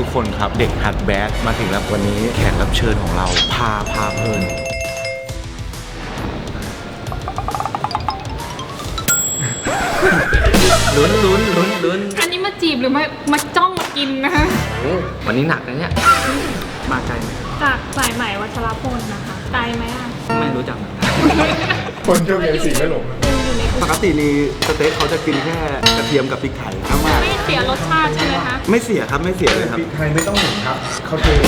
ทุกคนครับ เด็กหัดแบดมาถึงแล้ววันนี้แขกรับเชิญของเรา พาพาเพลินลุ้นลุ้นลุ้นลุ้นอันนี้มาจีบหรือมามาจ้องมากินนะคะโอ้วันนี้หนักนะเนี่ย มาไกลไหมจากสายใหม่วัชรพลนะคะไกลไหมอะ ไม่รู้จักนะ คนเจ้าเมียสิงไม่หลงอยู่ในปกตินี่สเต็กเขาจะกินแค่กระเทียมกับพริกไทยครับว่าไม่เสียรสชาติใช่ไหมคะไม่เสียครับไม่เสียเลยครับ พริกไทยไม่ต้องหนุนครับ เขาเจอ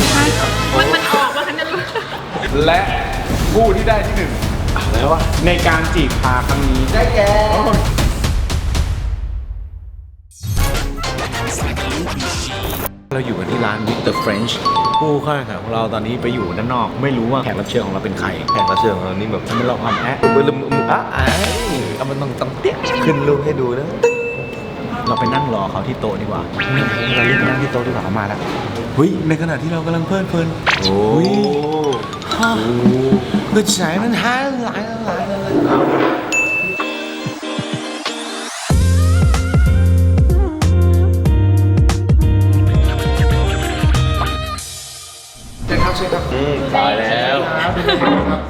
มันมันออกว่าคะเนี่ยรู้และผู้ที่ได้ที่หนึ่งแล้ววะในการจีบพาครั้งนี้ได้แก่ เราอยู่กันที่ร้าน With the French ผู้เข้าแข่งขันของเราตอนนี้ไปอยู่ด้านนอก ไม่รู้ว่าแขกรับเชิญของเราเป็นใครแขกรับเชิญของเรานี่แบบทำให้เราความแอะเบลมอะอะเอามันต้องต้องเตี้ยขึ้นรูปให้ดูนะตึ้งเราไปนั่งรอเขาที่โต๊ะดีกว่าเราเรียกไปนั่งที่โต๊ะดีกว่าเขามาแล้วเฮ้ยในขณะที่เรากำลังเพลินเพลินโอ้ฮ่าก็ใจมันหายหลายหลายหลาย เอาเชิญครับเชิญครับตายแล้ว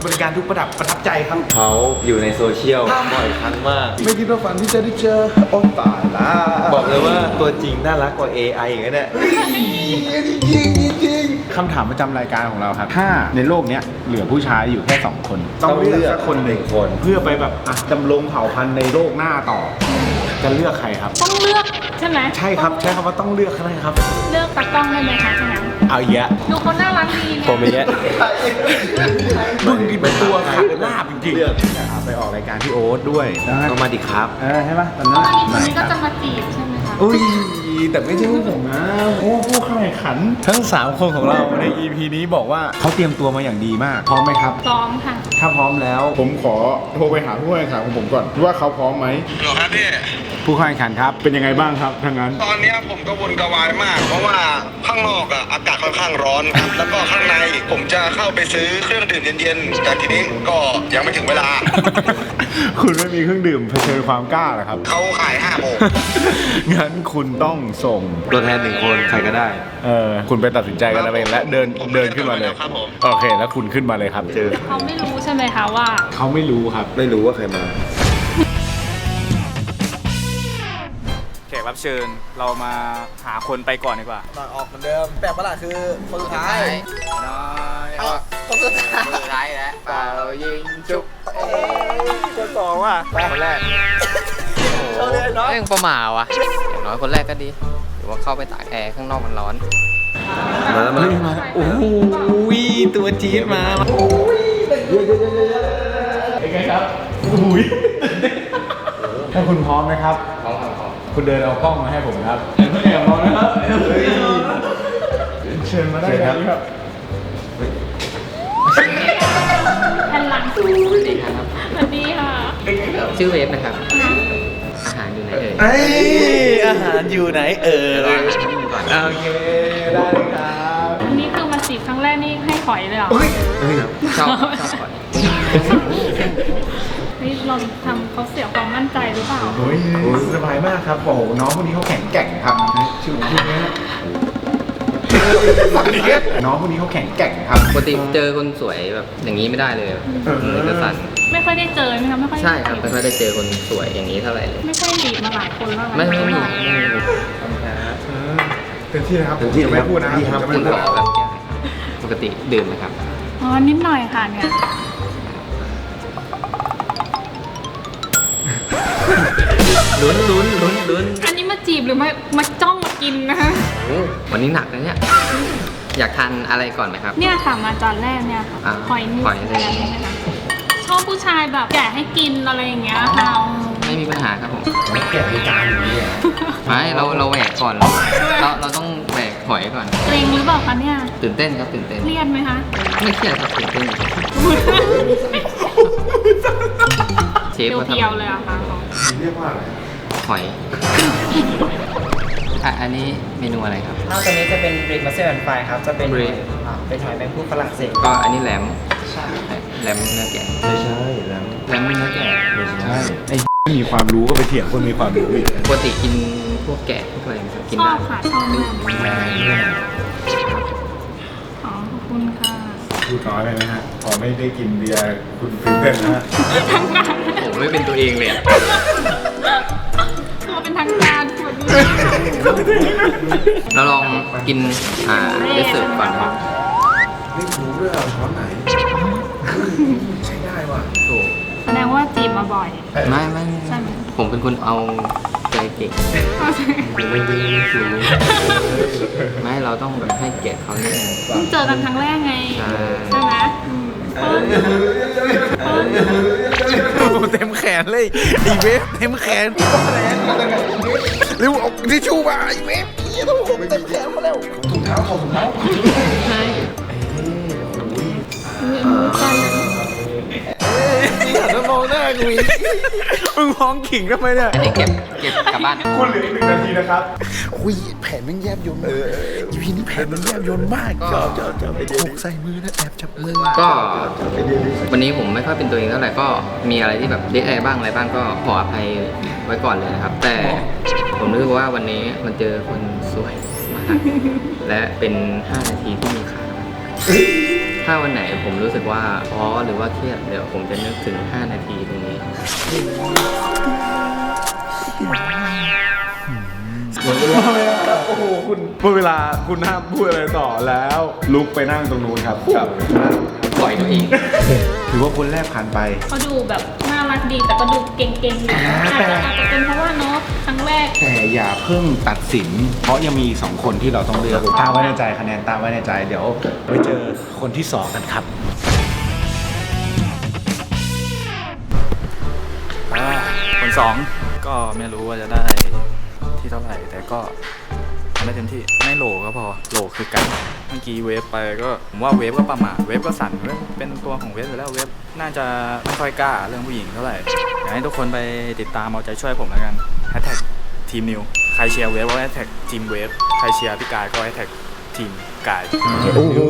บริการทุกประดับประทับใจครับ เขาอยู่ในโซเชียลบ่อยครั้งมาก ไม่คิดว่าฝันที่จะได้เจอโอ้ตายละบอกเลยว่าตัวจริงน่ารักกว่า AI อีกนะเนี่ย จริงจริงจริงคำถามประจำรายการของเราครับ ถ้าในโลกเนี้ยเหลือผู้ชายอยู่แค่ 2 คน ต้องเลือกสักคนหนึ่งคน เพื่อไปแบบอะดำรงเผ่าพันธุ์ในโลกหน้าต่อ จะเลือกใครครับ ต้องเลือกใช่ไหมใช่ครับใช้คำว่าต้องเลือกนะครับ เลือกตากล้องได้ไหมคะฉะนั้น เอาอีกแล้วดูเขาน่ารักดีเนี่ยผมไปเยอะมึงนี่เป็นตัวขัดลาบจริงเลือกไปออกรายการพี่โอ๊ตด้วยนะก็มาดิครับ เออใช่ปะตอนนั้นตอนนี้ไหนคนนี้คก็รับจะมาจีบใช่ไหมคะอุ้ย แต่ไม่ใช่พวกผมนะโอ้ผู้เข้าแข่งขัน ทั้ง 3 คนของเราใน EP นี้บอกว่าเขาเตรียมตัวมาอย่างดีมาก พร้อมไหมครับ พร้อมค่ะ ถ้าพร้อมแล้ว ผมขอโทรไปหาผู้แข่งขันของผมก่อนว่าเขาพร้อมไหมเหรอครับพี่ ผู้เข้าแข่งขันครับ เป็นยังไงบ้างครับทางนั้น ตอนเนี้ยผมกระวนกระวายมาก เพราะว่าข้างนอกอะอากาศค่อนข้างร้อนครับ แล้วก็ข้างในผมจะเข้าไปซื้อเครื่องดื่มเย็นๆ แต่ทีนี้ก็ยังไม่ถึงเวลา คุณไม่มีเครื่องดื่มเผชิญความกล้าเหรอครับ เขาขาย5โมง งั้นคุณต้องส่ง ตัวแทนหนึ่งคนใครก็ได้ เออคุณไปตัดสินใจกันเอาเองและเดินผมเดินขึ้นมาเลย ครับผม โอเคแล้วคุณขึ้นมาเลยครับเจอเขาไม่รู้ใช่ไหมคะว่า เขาไม่รู้ครับ ไม่รู้ว่าใครมา แขกรับเชิญเรามาหาคนไปก่อนดีกว่าก่อนออกเหมือนเดิมแปลกประหลาดคือคนสุดท้ายน้อยเอาคนสุดท้าย สุดท้ายแล้วเป่ายิงจุกคนสองว่ะคนแรก โชว์เลยเนาะเรื่องประหม่าวะอย่างน้อยคนแรกก็ดีหรือว่าเข้าไปตากแอร์ข้างนอกมันร้อน มาแล้วมาแล้วโอ้โหตัวจี๊ดมาอุ้ยถ้าคุณพร้อมไหมครับพร้อมครับคุณเดินเอากล้องมาให้ผมครับเดี๋ยวเพิ่งแอบมองนะครับเชิญมาได้ครับแผ่นหลังสวัสดีครับสวัสดีค่ะชื่อเวฟนะครับอาหารอยู่ ไหนเอ่ยเอ้ยอาหารอยู่ไหนเอ่ยรออาหารที่นี่ก่อนโอเคได้เลยครับอันนี้คือมาจีบครั้งแรกนี่ให้ถอยเลยเหรอชอบชอบก่อนนี่เราทำเขาเสียความมั่นใจหรือเปล่า โอ้ยสบายมากครับโอ้โหน้องคนนี้เขาแข็งแกร่งครับชื่อชื่อนี้ น้องคนนี้เขาแข็งแกร่งครับ ปกติเจอคนสวยแบบอย่างนี้ไม่ได้เลยมือจะสั่นไม่ค่อยได้เจอไหมคะไม่ค่อยได้ใช่ครับจีไม่ค่อยได้เจอคนสวยอย่างนี้เท่าไหร่เลย ไม่ค่อยจีบมาหลายคนแล้วนะไม่ไม่มีไม่มีเต็มที่นะครับเต็มที่จะครัไม่บพูดนะครับที่ครับจะคุไม่ณพูดขอแบบแก้วไหนครับปกติดื่มไหมครับอ๋อนิดหน่อยค่ะเนี่ยลุ้นลุ้นลุ้นลุ้นอันนี้มา จีบหรือมามาจ้องมากินนะคะโอ้วันนี้หนักนะเนี่ย อยากทานอะไรก่อนไหมครับ เนี่ยค่ะมาจานแรกเนี่ยค่ะอะหอยนี่หอยเลยใช่ไหมคะชอบผู้ชายแบบแกะให้กินอะไรอย่างเงี้ยค่ะไม่มีปัญหาครับผมแกะมีการอย่างนี้เหรอไม่เราเราแหวกก่อนเราเราต้องแหวกหอยก่อน เกรงหรือเปล่าคะเนี่ยตื่นเต้นครับตื่นเต้น เครียดไหมคะไม่เครียดครับตื่นเต้นเชฟเขาทเพียวๆเลยอะค่ะ เรียกว่าอะไรำห อย อะ อันนี้เมนูอะไรครับถ้าตัวนี้จะเป็นบริกมาเซอร์แอนด์ไฟครับ จะเป็น Brick อ่าเป็นหอยแมงผู้ฝรั่งเศสก็อันนี้แหลมใช่แหลมเนื้อแกะไม่ใช่แล้วแหลมเนื้อแกะไม่ใช่ไอ้ไม่มีความรู้ก็ไปเถียงคนมีความรู้อีกปกติกินพวกแกะพวกอะไรไหมครับกินชอได้บค่ะชอบมากอ๋อขอบคุณค่ะพูดน้อยไปนะฮะ พอไม่ได้กินเบียร์คุณฟิลเต้นนะฮะทางการผมไม่เป็นตัวเองเลยอะตัวเป็นทางการสวัสดีเราลองกิน อ่าเดสเซอร์ก่อนครับนี่รู้ด้วยเหรอช้อนไหน ใช้ได้ว่ะถูกแสดงว่าจีบมาบ่อยไม่ไม่ใช่ไหม ผมเป็นคนเอาใจเก่งไม่เราต้องแบบให้เกียรติเขาเนี่ยเพิ่งเจอกันครั้งแรกไง ใช่ใช่ไหมอืมเพิ่งเเต็มแขนเลยไอ้เวฟเต็มแขนเร็วเอาทิชชู่มาไอ้เวฟเหี้ยต้องผมเต็มแขนมาแล้วใช่หันมา มองหน้ากูอีกมึงมองขิงทำไมเนี่ยอันนี้เก็บเก็บกลับบ้าน คุณเหลืออีกหนึ่งนาทีนะครับอุ้ยแผนมันแยบยนต์อีพีนี้แผนมันแยบยนต์มากจอบจอบจอบถูกใส่มือนะแอบจับมือก็วันนี้ผมไม่ค่อยเป็นตัวเองเท่าไหร่ก็มีอะไรที่แบบเดทแอร์บ้างอะไรบ้างก็ขออภัยไว้ก่อนเลยนะครับ แต่ผมรู้สึกว่าวันนี้มันเจอคนสวยมากและเป็น 5 นาทีที่มีค่า ถ้าวันไหนผมรู้สึกว่าท้อหรือว่าเครียดเดี๋ยวผมจะนึกถึง 5 นาทีตรงนี้หมดเวลาแล้วโอ้โหคุณหมดเวลาคุณห้ามพูดอะไรต่อแล้ว ลุกไปนั่งตรงนู้นครับกับปล่อยตัวเอง ถือว่าคนแรกผ่านไป เขาดูแบบน่า รักดีแต่ก็ดูเก่งๆอยู่อาจจะอาจจะเป็นเพราะว่าเนาะครั้งแรก แต่อย่าเพิ่งตัดสิน เพราะยังมีอีกสองคนที่เราต้องเลือกตามไว้ในใจคะแนนตามไว้ในใจเดี๋ยวไปเจอคนที่สองกันครับอ่าคนสองก็ไม่รู้ว่าจะได้ที่เท่าไหร่แต่ก็ทำได้เต็มที่ไม่โหลก็พอโหลคือกันเมื่อกี้เวฟไปก็ผมว่าเวฟก็ประมาทเวฟก็สั่นเวฟเป็นตัวของเวฟอยู่แล้วเวฟน่าจะไม่ค่อยกล้าเรื่องผู้หญิงเท่าไหร่อยากให้ทุกคนไปติดตามเอาใจช่วยผมแล้วกันแฮชแท็กทีมนิวใครเชียร์เวฟก็แฮชแท็กทีมเวฟใครเชียร์พี่กายก็แฮชแท็กทีมกายโอ้โห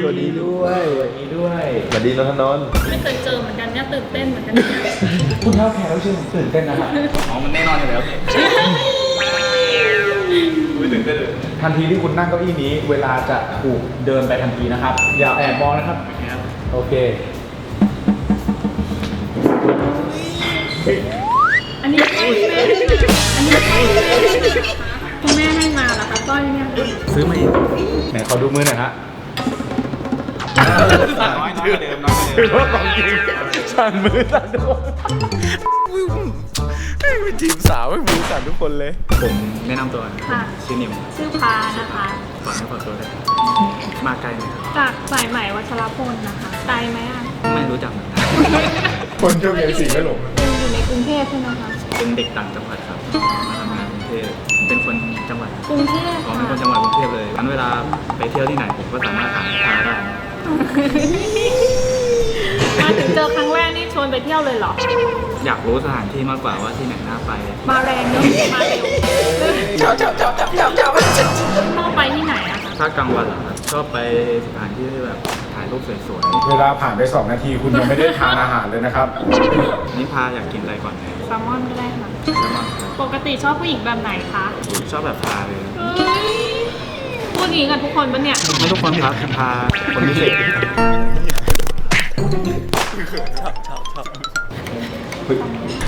สวัสดีด้วยสวัสดีด้วยสวัสดีน้องนนท์ไม่เคยเจอเหมือนกันเนี่ยตื่นเต้นเหมือนกันคุณเท่าแขกรับเชิญผมตื่นเต้นนะครับอ๋อมันแน่นอนอยู่แล้ว ทันทีที่คุณนั่งเก้าอี้นี้ เวลาจะถูกเดินไปทันทีนะครับ อย่าแอบมองนะครับ โอเค อันนี้ให้แม่ให้มาอันนี้ให้แม่ให้มาคุณแม่ให้มาเหรอคะก้อยเนี่ยซื้อมาเองไหนขอดูมือหน่อยฮะ น้อน้อยกว่าเดิมน้อยกว่าเดิถือว่าของจริงสั่นมือสั่นทุกคนเป็นทีมสาวไม่มือสั่นทุกคนเลย ผมแนะนำตัวค่ะ ชื่อนิวชื่อพานะคะฝากให้ฝากตัวด้วยมาไกลไหมครับจากสายใหม่วัชรพลนะคะไกลไหมอะไม่รู้จักเหมือนกันคนโชคดีสิไม่หลงเป็นอยู่ในกรุงเทพใช่ไหมคะเป็นเด็กต่างจังหวัดครับมาทำงานกรุงเทพเป็นคนจังหวัดกรุงเทพอ๋อเป็นคนจังหวัดกรุงเทพเลยงั้นเวลาไปเที่ยวที่ไหนผมก็สามารถถามพาได้ มาถึงเจอครั้งแรกนี่ชวนไปเที่ยวเลยเหรอ อยากรู้สถานที่มากกว่าว่าที่ไหนน่าไป มาแรงเนอะมาเร็วชอบชอบชอบชอบชอบชอบชอบไปที่ไหนอะคะถ้ากลางวันเหรอครับชอบไปสถานที่ที่แบบถ่ายรูปสวยเวลาผ่านไป 2 นาทีคุณยังไม่ได้ทานอาหารเลยนะครับ ๆนี่พาอยากกินอะไรก่อนไหมแซลมอนก็ได้ค่ะ แล้วมาปกติชอบผู้หญิงแบบไหนคะผมชอบแบบพาเลยเฮ้ยพูดอย่างนี้กันทุกคนปะเนี่ย ไม่ทุกคนครับพาคนพิเศษ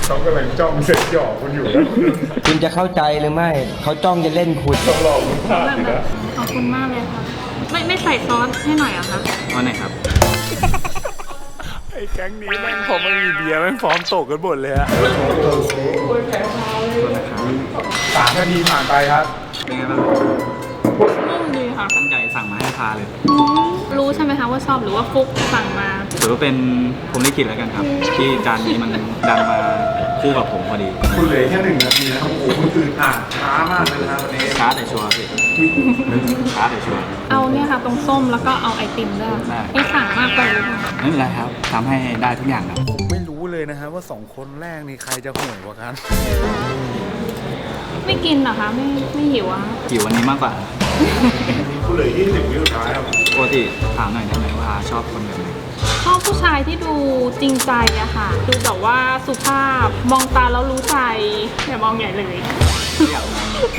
เขากำลังจ้องเซ็ตหยอกคุณอยู่นะคุณจะเข้าใจหรือไม่ เขาจ้องจะเล่นคุณต้องรอคุณพลาดแบบอยู่แบนะบขอบคุณมากเลยค่ะ ไม่ไม่ใส่ซอสให้หน่อยเหรอะคะวันไหนครับไอ้แก๊งนี้แม่งพอมันมีเบียร์แม่งพร้อมตกกันหมดเลยอะสามนาทีผ่านไปครับเป็นไงบ้างนุ่มดีค่ะ ตั้งใจสั่งมาให้พาเลยอืมรู้ใช่ไหมคะว่าชอบหรือว่าฟุกสั่งมา ถือว่าเป็นผมลิขิตแล้วกันครับ ที่จานนี้มันดันมาคู่กับผมพอดี คุณเหลือแค่หนึ่งนาทีนะครับโอ้โหคุณตื่นอ่านช้ามากเลยนะครับวันนี้ช้าแต่ชัวร์พี่ช้าแต่ชัวร์เอาเนี่ยค่ะตรงส้มแล้วก็เอาไอติมด้วยได้นี่สั่งมากไปหรือเปล่าไม่เป็นไรครับทำให้ได้ทุกอย่างครับผมไม่รู้เลยนะฮะว่าสองคนแรกนี่ใครจะห่วยกว่ากันไม่กินเหรอคะไม่ไม่หิวอะกี่วันนี้มากกว่า คุณเหลือยี่สิบวิสุดท้ายครับปกติถามหน่อยได้ไหมว่าชอบคนแบบไหนชอบผู้ชายที่ดูจริงใจอะค่ะ ดูแบบว่าสุภาพมองตาแล้วรู้ใจอย่ามองใหญ่เลย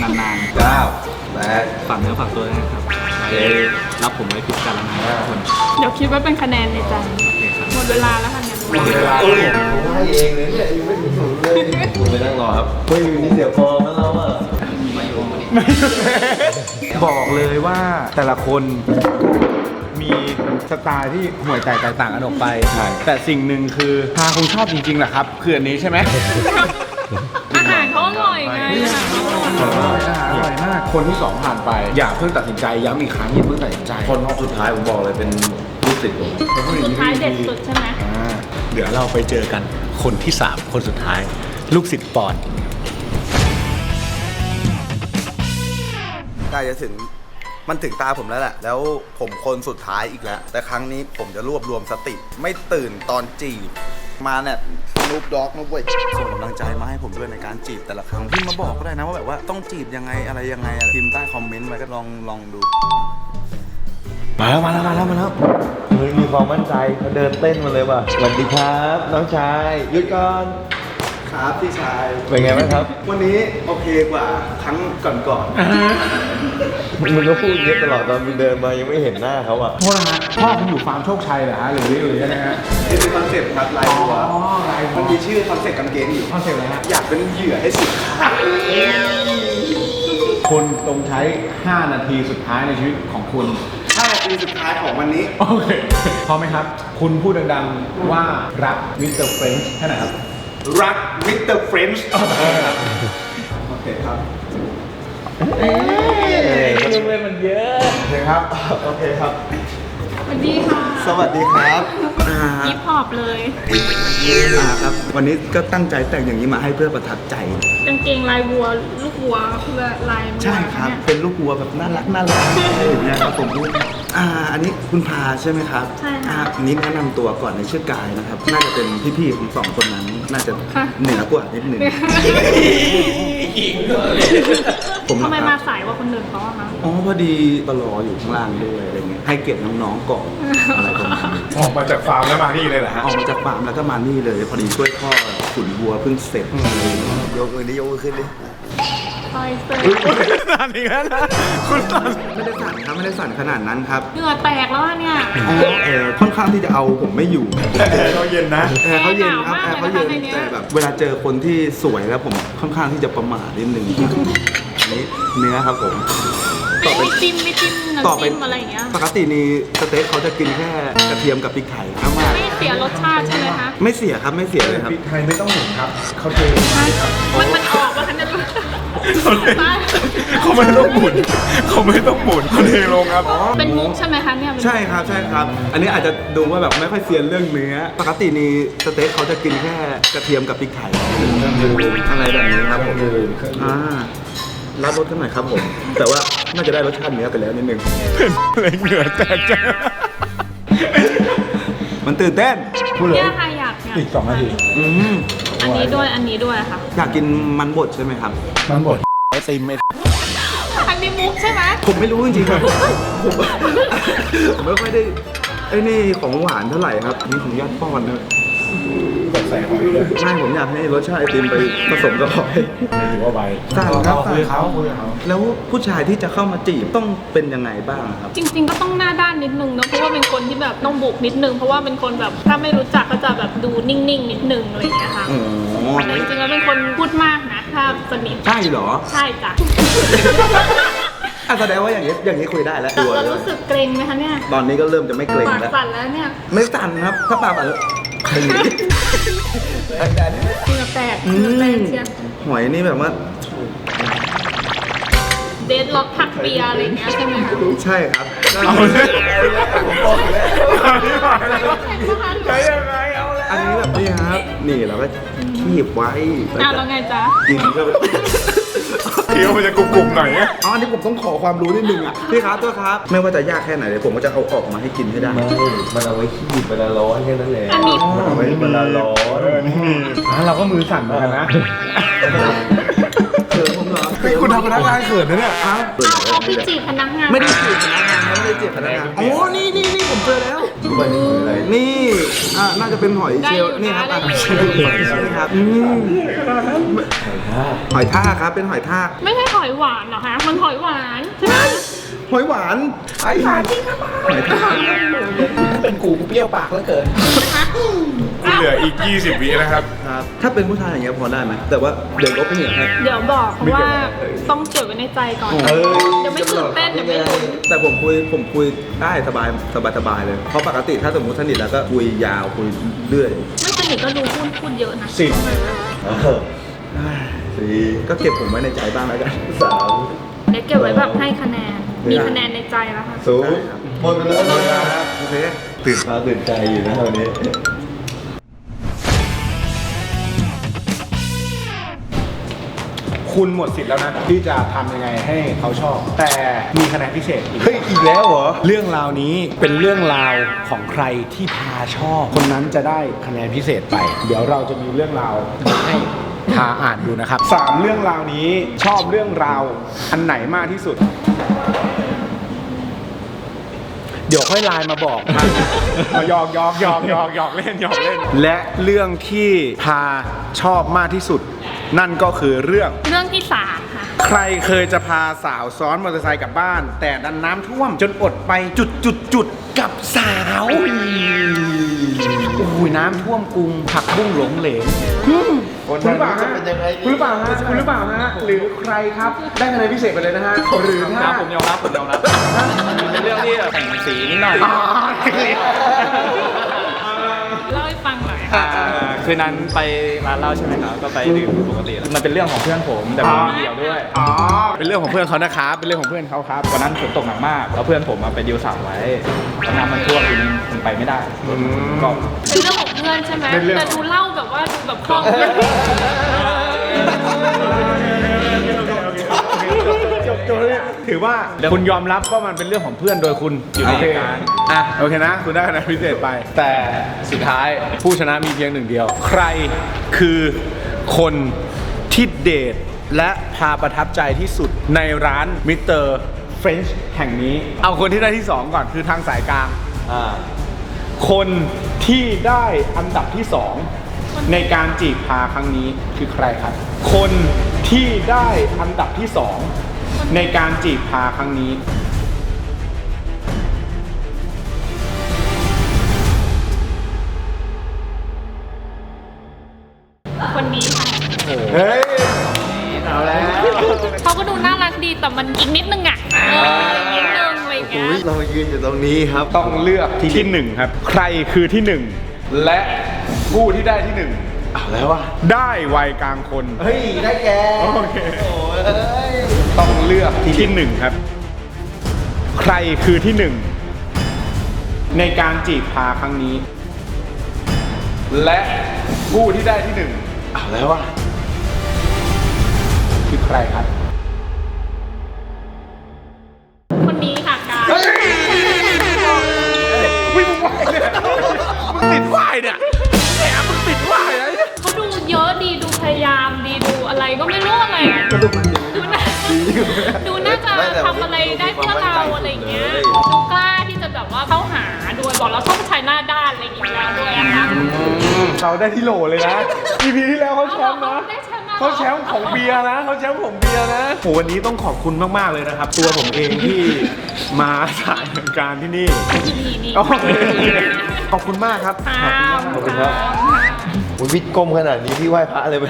นานเก้าแปดๆฝากเนื้อฝากตัวด้วยนะครับไว้รับผมไว้พิจารณาทุกคนเดี๋ยวคิดว่าเป็นคะแนนในใจ โอเคครับ หมดเวลาแล้วค่ะเนี่ยเวลาเอ้ยผมให้เองเลยเนี่ยยังไม่ถึงศูนย์เลยคุณไปนั่งรอครับเฮ้ยวันนี้เสียฟอร์มแล้ว เราอะบอกเลยว่าแต่ละคนมีสไตล์ที่ห่วยแตกแตกต่างกันออกไปใช่แต่สิ่งหนึ่งคือพาคงชอบจริงๆแหละครับคืออันนี้ใช่ไหมอาหารเขาอร่อยไงอาหารเขาอร่อยอาหารอร่อยมากคนที่สองผ่านไป อย่าเพิ่งตัดสินใจย้ำอีกครั้งอย่าเพิ่งตัดสินใจ คนรอบสุดท้ายผมบอกเลยเป็นลูกศิษย์ผมสุดท้ายเด็ดสุดใช่ไหมอ่าเดี๋ยวเราไปเจอกันคนที่ 3 คนสุดท้าย ลูกศิษย์ปอน กล้จะถึงมันถึงตาผมแล้วแหละ แล้วผมคนสุดท้ายอีกแล้ว แต่ครั้งนี้ผมจะรวบรวมสติ ไม่ตื่นตอนจีบ มาเนี่ยนูบด็อกนูบเว้ยส่งกำลังใจมาให้ผมด้วยในการจีบแต่ละครั้งพิมพ์มาบอกก็ได้นะว่าแบบว่าต้องจีบยังไงอะไรยังไงอะพิมพ์ใต้คอมเมนต์ไว้ก็ลองลองดู มาแล้วมาแล้วมาแล้วมาแล้วเฮ้ยมีความมั่นใจเขาเดินเต้นมาเลยว่ะสวัสดีครับ น้องชายหยุดก่อน ครับพี่ชายเป็นไงบ้างครับ วันนี้โอเคกว่าครั้งก่อนมึงก็พูดเยอะตลอดตอนมึงเดินมายังไม่เห็นหน้าเขาอะโทษนะฮะพ่อคุณอยู่ฟาร์มโชคชัยเหรอฮะหรือหรือยังไงฮะ ๆนี่เป็นคอนเซ็ปต์ครับลายบัวอ๋อลายบัว มันมีชื่อคอนเซ็ปต์กางเกงอยู่ คอนเซ็ปต์อะไรฮะอยากเป็นเหยื่อให้สุดค่าคุณตรงใช้ 5 นาทีสุดท้ายในชีวิตของคุณ ห้านาทีสุดท้ายของวันนี้ โอเคพร้อมไหมครับ คุณพูดดังๆว่ารักมิสเตอร์เฟรนช์แค่ไหนครับ รักมิสเตอร์เฟรนช์โอเคครับเอ้ยโอเคครับ โอเคครับ สวัสดีค่ะ สวัสดีครับ อ่ายิปฮอปเลย อ่าครับวันนี้ก็ตั้งใจแต่งอย่างนี้มาให้เพื่อประทับใจ กางเกงลายวัว ลูกวัวเพื่อลายวัวใช่ครับ เนี่ย เป็นลูกวัวแบบน่ารักน่ารักอะไรอย่างเงี้ยครับผมอ่า อันนี้คุณพาใช่ไหมครับใช่ค่ะอ่าอันนี้แนะนำตัวก่อนในชื่อกายนะครับ น่าจะเป็นพี่ๆของสองคนนั้น น่าจะค่ะ เหนือกว่านิดหนึ่งผมทำไมนะคมารับสายกว่าคนอื่นเขาอะคะ อ๋อพอดีตลออยู่ข้างล่างด้วยอะไรเงี้ยให้เกียรติน้องๆก่อนอะไรประมาณนี้ ออกมาจากฟาร์มแล้วมานี่เลยเหรอฮะ ออกมาจากฟาร์มแล้วก็มานี่เลย พอดีช่วยพ่อขุนวัวเพิ่งเสร็จอะไรอย่างเงี้ยยกมือดิยกมือขึ้นดิคอยเซอร์นานอีกแล้วนะคุณตันไม่ได้สั่นครับไม่ได้สั่นขนาดนั้นครับเหงื่อแตกแล้วอะเนี่ยอ๋อเออค่อนข้างที่จะเอาผมไม่อยู่เราเย็นนะแอร์เขาเย็นครับหแอนาร์วเขามากเย็นเลยนะคะในเนี้ยแต่แบบเวลาเจอคนที่สวยแล้วผมค่อนข้างที่จะประมาทนิดนึงอันนี้เนื้อครับผมต่อ ไปไม่จิ้มไม่จิ้มต่อน้ำไปจิ้มอะไรอย่างเงี้ย ปกตินี่สเต็กเขาจะกินแค่กระเทียมกับพริกไทยครับมากไม่เสียรสชาติใช่ไหมคะ ไม่เสียครับไม่เสียเลยครับพริกไทยไม่ต้องหนุนครับเขาเจอมันมันออกมาคะเนี่ยลูกเขาไม่ต้องหมุนเขาไม่ต้องหมุนเขาเทลงครับ เป็นมุกใช่ไหมคะเนี่ยเป็นมุกใช่ครับใช่ครับ อันนี้อาจจะดูว่าแบบไม่ค่อยเซียนเรื่องเนื้อ ปกตินี่สเต็กเขาจะกินแค่กระเทียมกับพริกไทยอะไรแบบนี้ครับผมอ่ารับรสกันหน่อยครับผม แต่ว่า น่าจะได้รสชาติเนื้อไปแล้วนิดนึงเลยเหงื่อแตกจังมันตื่นเต้นพูดเลย เนี่ยค่ะอยากอยากอีกสองนาทีอืมอันนี้ด้วยอันนี้ด้วยค่ะ อยากกินมันบดใช่ไหมครับ มันบดไอติมไออันนี้มุกใช่ไหมผมไม่รู้จริงๆครับผมผมไม่ค่อยได้ไอ้นี่ของหวานเท่าไหร่ครับนี่ผมญาติป้อนนะแบบ ใส่หอยเลยไม่ผมอยากให้รสชาติไอติมไปผสมกับหอยถือว่าใบสั่งครับคุยกับเขาคุยกับเขาแล้วผู้ชายที่จะเข้ามาจีบต้องเป็นยังไงบ้างครับ จริง ๆ ก็ต้องหน้าด้านนิดนึงเนอะเพราะว่าเป็นคนที่แบบต้องบุกนิดนึงเพราะว่าเป็นคนแบบถ้าไม่รู้จักก็จะแบบดูนิ่งๆนิดนึงอะไรอย่างเงี้ยค่ะอ๋อแต่จริงๆแล้วเป็นคนพูดมากนะถ้าสนิทใช่เหรอใช่จ้ะอะแสดงว่าอย่างนี้อย่างนี้คุยได้แล้วแต่ตัวเราเลยรู้สึกเกรงไหมคะเนี่ย ตอนนี้ก็เริ่มจะไม่เกรงปากแล้วสั่นแล้วเนี่ย ไม่สั่นครับ ถ้าปากสั่นแล้ว เหงื่อแตกเหงื่อแตกเชียร์หอยนี่แบบว่า เดดล็อกผักเบียร์อะไรอย่างเงี้ยใช่ไหมคะใช่ครับเอาเลยผมบอกแล้วใช้ยังไงเอาแล้วอันนี้แบบนี้ครับ นี่เราก็คีบไว้อ้าวแล้วไงจ๊ะ กินก็แบบเคี้ยวมันจะกรุบๆหน่อยเนี่ยอ๋ออันนี้ผมต้องขอความรู้นิดนึงอะพี่ครับตัวครับ ไม่ว่าจะยากแค่ไหนเดี๋ยวผมก็จะเอาออกมาให้กินให้ได้ ไม่มันเอาไว้ขี้เวลาร้อนแค่นั้นแหละอันนี้มันเอาไว้เวลาร้อน เออนี่อะเราก็มือสั่นเหมือนกันนะเขิ นผมเหรอนี่คุณทำพนักงานเขินนะเนี่ยอ้าวอ้าวเขาไปจีบพนักงานไม่ได้จีบพนักงานครับไม่ได้จีบพนักงานอ๋อนี่นี่นี่ผมเจอแล้วนี่อ่าน่าจะเป็นหอยเชลล์นี่ครับอะนี่ครับอืมหอยทากครับเป็นหอยทาก ไม่ใช่หอยหวานเหรอคะมันหอยหวานใช่ไหม หอยหวานไอ้หอยทากเป็นกูกูเปรี้ยวปากแล้วเกินเหลืออีก 20 วินะครับ ครับถ้าเป็นผู้ชายอย่างเงี้ยพอได้ไหมแต่ว่าเดี๋ยวลบไปเหนียวให้เดี๋ยวบอกเพราะว่าต้องเก็บไว้ในใจก่อนเดี๋ยวไม่ตื่นเต้นเดี๋ยวไม่รู้แต่ผมคุยผมคุยได้สบายสบายสบายเลย เพราะปกติถ้าสมมติสนิทแล้วก็คุยยาวคุยเรื่อยไม่สนิทก็ดูพูดพูดเยอะนะสิบสี่ก็เก็บผมไว้ในใจบ้างแล้วกันสาม เดี๋ยวเก็บไว้แบบให้คะแนน มีคะแนนในใจแล้วค่ะศูนย์หมดไปแล้วครับโอเคตื่นตาตื่นใจอยู่นะวันนี้คุณหมดสิทธิ์แล้วนะที่จะทำยังไงให้เขาชอบ แต่มีคะแนนพิเศษอีกเฮ้ยอีกแล้วเหรอ เรื่องราวนี้เป็นเรื่องราวของใครที่พาชอบ คนนั้นจะได้คะแนนพิเศษไป เดี๋ยวเราจะมีเรื่องราวให้ พาอ่านดูนะครับสามเรื่องราวนี้ชอบเรื่องราวอันไหนมากที่สุด เดี๋ยวค่อยไลน์มาบอกนะหยอกหยอกหยอกหยอกหยอกเล่นหยอกเล่น และเรื่องที่พาชอบมากที่สุด นั่นก็คือเรื่อง เรื่องที่สามค่ะ ใครเคยจะพาสาวซ้อนมอเตอร์ไซค์กลับบ้าน แต่ดันน้ำท่วมจนอดไปจุดจุดจุดกับสาวโอ้ยน้ำท่วมกรุงผักบุ้งหลงเหลง คุณหรือเปล่าฮะคุณหรือเปล่าฮะคุณหรือเปล่าฮะหรือใครครับได้คะแนนพิเศษไปเลยนะฮะหรือถ้าผมยอมรับผมยอมรับเป็นเรื่องที่แต่งสีนิดหน่อยอ๋อเล่าให้ฟังหน่อยอ่า คืนนั้นไปร้านเหล้าใช่ไหมครับ ก็ไปดื่มปกติแล้วมันเป็นเรื่องของเพื่อนผมแต่ผมไม่เกี่ยวด้วย อ๋อ เป็นเรื่องของเพื่อนเขานะครับเป็นเรื่องของเพื่อนเขาครับวันนั้นฝนตกหนักมากแล้วเพื่อนผมมาไปดิวสาวไว้แล้วน้ำมันท่วมทีนี้มันไปไม่ได้ก็เป็นเรื่องของเพื่อนใช่ไหมเป็นเรื่อง แต่ดูเล่าแบบว่าดูแบบคล่องมากจบจบเลย ถือว่าคุณยอมรับว่ามันเป็นเรื่องของเพื่อนโดยคุณอยู่ในโอเหเคตุการณ์อะโอเคนะ คุณได้คะแนนพิเศษไป แต่สุดท้ายผู้ชนะมีเพียงหนึ่งเดียว ใครคือคนที่เดทและพาประทับใจที่สุดในร้านมิสเตอร์เฟรนช์แห่งนี้ เอาคนที่ได้ที่สองก่อนคือทางสายกลางอ่าคนที่ได้อันดับที่สองในการจีบพาครั้งนี้คือใครครับ คนที่ได้อันดับที่สอง ในการจีบพาครั้งนี้ คนนี้ค่ะเฮ้ย เอาแล้ว เขาก็ดูน่ารักดีแต่มันอีกนิดนึงอะเอออีกนิดนึงอะไรอย่างเงี้อุ้ยยเรามายืนอยู่ตรงนี้ครับ ต้องเลือกที่หนึ่งครับ ใครคือที่หนึ่งและผู้ที่ได้ที่หนึ่งเอาแล้วว่ะได้วัยกลางคน เฮ้ย ได้แก โอเคโอ้ยต้อง เลือกที่หนึ่งครับ ใครคือที่หนึ่งในการจีบพาครั้งนี้ และผู้ที่ได้ที่หนึ่งเอาแล้วว่ะคือใครครับ คนนี้ค่ะการวิ่งมึงไหวเนี่ยมึงติดไหวเนี่ยแหมมึงติดไหวนะเขาดูเยอะดีดูพยายามดีดูอะไรก็ไม่รู้อะไร อะดูน่าดูน่าจะทำอะไรได้เพื่อเราอะไรอย่างเงี้ยดูกล้าที่จะแบบว่าเข้าหาด้วยบอกเราชอบผู้ชายหน้าด้านอะไรอย่างเงี้ยด้วยอะค่ะเขาได้ที่โหลเลยนะ EP ที่แล้วเขาแชมป์นะ ได้แชมป์มาเขาแชมป์ของเบียร์นะเขาแชมป์ของเบียร์นะโหวันนี้ต้องขอบคุณมาก ๆ เลยนะครับ ตัวผมเองที่มาถ่ายรายการที่นี่อีพีนี้โอเคขอบคุณมากครับค่ะขอบคุณครับ อุ้ยวิทย์กลมขนาดนี้พี่ไหว้พระเลยไหม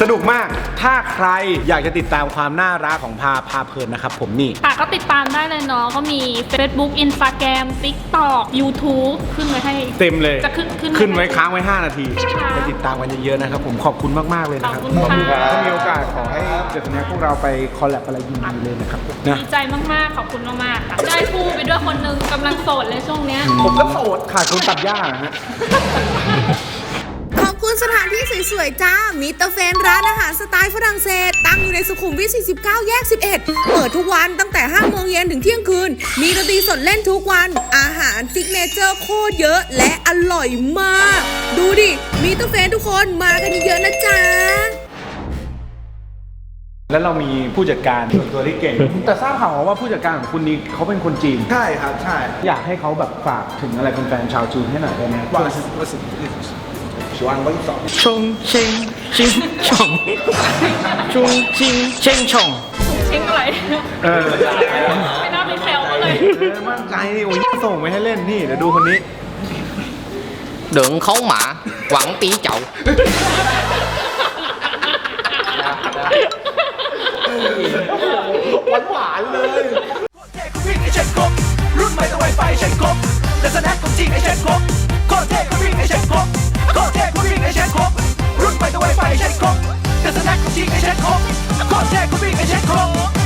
สนุกมาก ถ้าใครอยากจะติดตามความน่ารักของพาพาเพลินนะครับผมนี่ ค่ะก็ติดตามได้เลยเนาะเขามี Facebook Instagram TikTok YouTube ขึ้นไว้ให้ เต็มเลยจะขึ้นขึ้นขึ้นไว้ค้างไว้ 5 นาทีค่ะไปติดตามกันเยอะๆนะครับผมขอบคุณมากๆเลยขอนะบครับคุณค่ะ ถ้ามีโอกาสขอให้เดี๋ยวนี้พวกเราไปคอลแลบอะไรยินดีเลยนะครับนะดีใจมากๆ ขอบคุณมากๆค่ะ ได้คู่ไปด้วยคนหนึ่งกำลังโสดเลยช่วงเนี้ย ผมก็โสดขาดคนตัดหญ้านะฮะ ขอบคุณสถานที่สวยๆจ้า มิสเตอร์เฟนร้านอาหารสไตล์ฝรั่งเศส ตั้งอยู่ในสุขุมวิท 49 แยก 11 เปิดทุกวันตั้งแต่ 5 โมงเย็นถึงเที่ยงคืน มีดนตรีสดเล่นทุกวัน อาหารซิกเนเจอร์โคตรเยอะและอร่อยมาก ดูดิ มิสเตอร์เฟนทุกคนมากันเยอะๆนะจ๊ะแล้วเรามีผู้จัดการส่วนตัวที่เก่ง แต่ทราบข่าวมาว่าผู้จัดการของคุณนี่เขาเป็นคนจีน ใช่ครับ ใช่ อยากให้เขาแบบฝากถึงอะไรแฟนๆชาวจีนให้หน่อยได้ไหมว่า ว่าสิชวนวันสองชงเชงชิงชงชงชิงเชงชงเช็งอะไร เออไม่น่าไปแซวเขาเลยเออมั่นใจนี่โอ้ยส่งไปให้เล่นนี่เดี๋ยวดูคนนี้เดิงเขาหมาหวังปีเจ้าหวานๆเลยวิ่งไอเช็คครบรุ่นใหม่ต้องไวไฟเช็คครบแต่สแน็คของจริงไอเช็คครบโคตรเท่ก็วิ่งไอเช็คครบ โคตรเท่ก็วิ่งไอเช็คครบ รุ่นใหม่ต้องไวไฟเช็คครบแต่สแน็คของจริงไอเช็คครบโคตรเท่ก็วิ่งไอเช็คครบ